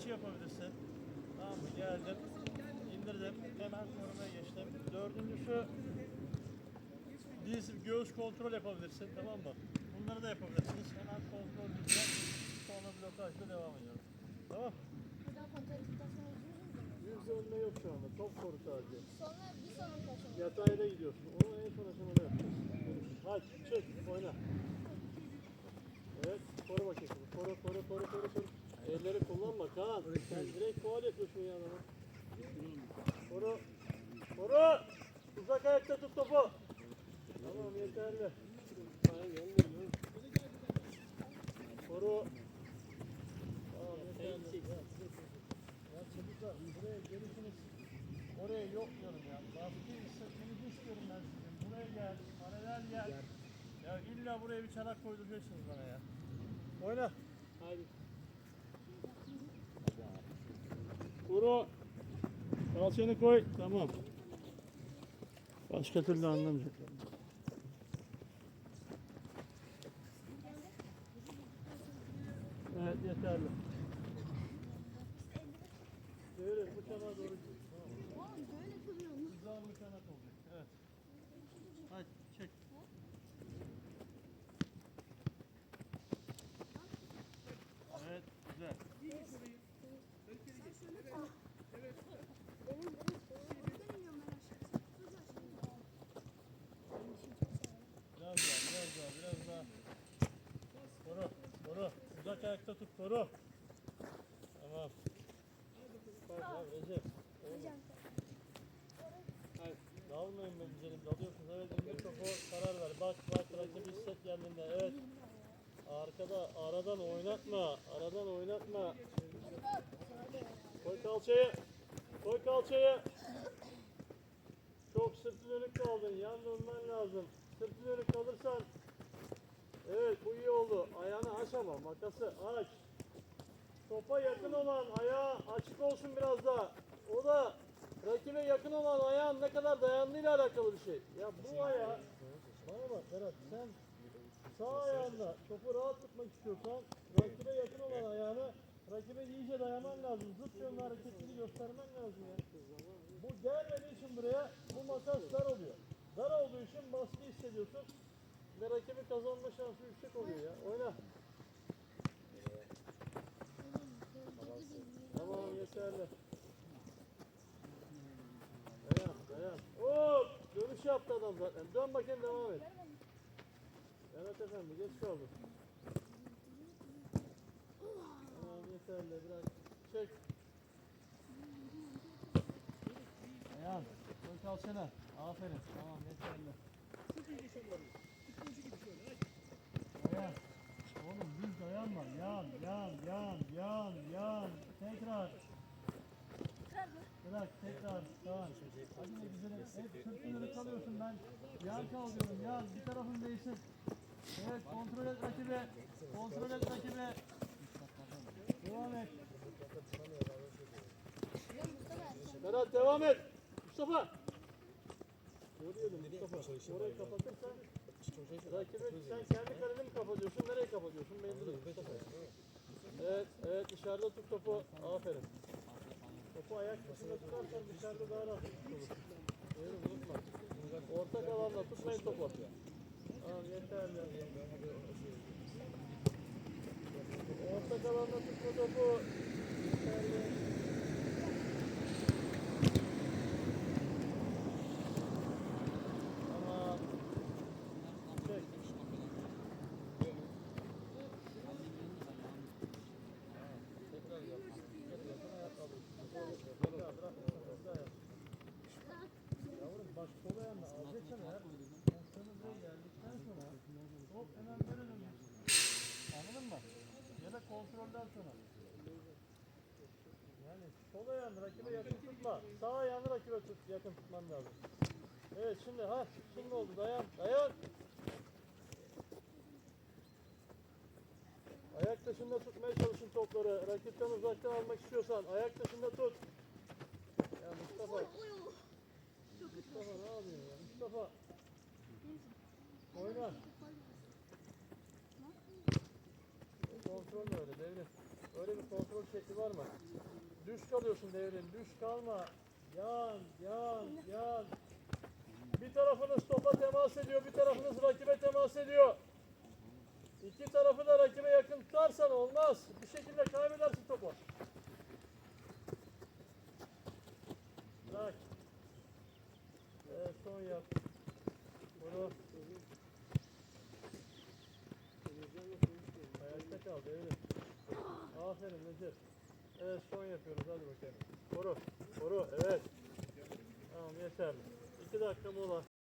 içi yapabilirsin. Tamam mı? Geldim. indirdim. Hemen korumaya geçtim. Dördüncüsü diz göğüs kontrol yapabilirsin. Tamam mı? Bunları da yapabilirsiniz. Hemen kontrol dizle. Sonra blokajla devam ediyorum. Tamam. Buradan kontrol ettikten sonra? Yüz dönme yok şu anda. Top koru sadece. Sonra bir sonraki aşama. Yatayda gidiyorsun. Onu en son aşamada yapacağız. Hadi çık oyna. Evet koru bakayım. Koru koru koru koru koru. Elleri kullanma Kaan. Sen direkt faal yapıyorsun ya adamı. Koru. Koru. Uzak ayakta tut topu. Tamam yeterli. Hayır gelmiyor. Koru. Tamam yeterli. Ya çocuklar buraya gelirsiniz. Oraya yok diyorum ya. Baskı hissetmeni istiyorum ben sizin. Buraya gel. Paralel gel. Ya illa buraya bir çanak koyduracaksınız bana ya. Oyna. Haydi. Kuru. Kalçanı koy. Tamam. Başka türlü anlamayacak. Evet yeterli. Bu çanağa doğru. Oğlum böyle kılıyor mu? Hızlı çanak olacak. Evet. Hadi çek. Evet güzel. Benim benim buradan iniyorum ben aşağı. Benim işim çok Biraz severim. daha, biraz daha, biraz daha. Koru, koru. Uzak ayakta tut, koru. Tamam. Bak abi Recep. Hayır, dalmayın ben güzelim. Dalıyorsunuz. Evet, indir topu. Karar ver. Bak, bak. Rakibi hisset geldiğinde. Evet. Arkada, aradan oynatma. Aradan oynatma. Koy kalçayı. Koy kalçayı. Çok sırtı dönük kaldın. Yan dönmen lazım. Sırtı dönük kalırsan Evet bu iyi oldu. Ayağını aç ama makası aç. Topa yakın olan ayağı açık olsun biraz daha. O da rakibe yakın olan ayağın ne kadar dayandığıyla alakalı bir şey. Ya bu ayağı bana bak Berat sen sağ ayağında topu rahat tutmak istiyorsan rakibe yakın olan ayağını rakibe iyice dayaman lazım. Zıt yönlü hareketini göstermen lazım ya. Bu gelmediği için buraya bu makas dar oluyor. Dar olduğu için baskı hissediyorsun ve rakibi kazanma şansı yüksek oluyor ya. Oyna. Tamam yeterli. Dayan dayan. Hop! Dönüş yaptı adam zaten. Dön bakayım devam et. Evet efendi geç kaldın. Tamam yeterli bırak. Çek. Dayan. Koy kalçana. Aferin. Tamam yeterli. Dayan. Oğlum düz dayanma. Yan, yan, yan, yan, yan. Tekrar. Bırak tekrar. Tamam. Hadi ne güzel. Hep sırtını kalıyorsun ben. Yan kal diyorum. Yan. Bir tarafın değilsin. Evet kontrol et rakibi. Kontrol et rakibi. Devam et. Berat devam et. Mustafa. Mustafa. Orayı kapatırsan rakibi sen kendi kaleni mi kapatıyorsun? Nereye kapatıyorsun? Belli değil. Evet, evet dışarıda tut topu. Aferin. Topu ayak dışında tutarsan dışarıda daha rahat olur. Mi? Unutma. Ortak alanda tutmayın topu. Tamam yeterli. Ortak alanda tutma topu. Yeterli. Tamam. Çek. Tekrar yap. Tekrar yakın ayak alıyorsun. Bırak, bırak. Hızlı ayak. Yavrum bak sol ayağını alacaksın eğer pozisyonu buraya geldikten sonra hop hemen böyle dönüyorsun. Anladın mı? Ya da kontrolden sonra. Yani sol ayağını rakibe yakın tutma. Sağ ayağını rakibe tut, yakın tutman lazım. Evet şimdi ha şimdi oldu dayan dayan. Ayak dışında tutmaya çalışın topları. Rakipten uzaktan almak istiyorsan ayak dışında tut. Ya Mustafa. Mustafa ne yapıyorsun ya? Mustafa. Oyna. Kontrol mü öyle devre? Öyle bir kontrol şekli var mı? Düş kalıyorsun devrin. Düş kalma. Yan, yan, yan. Bir tarafınız topa temas ediyor, bir tarafınız rakibe temas ediyor. İki tarafı da rakibe yakın tutarsan olmaz. Bir şekilde kaybedersin topu. Bırak. Evet son yap. Aferin Necip. Evet son yapıyoruz hadi bakalım. Koru. Koru evet. Tamam yeterli. İki dakika mola.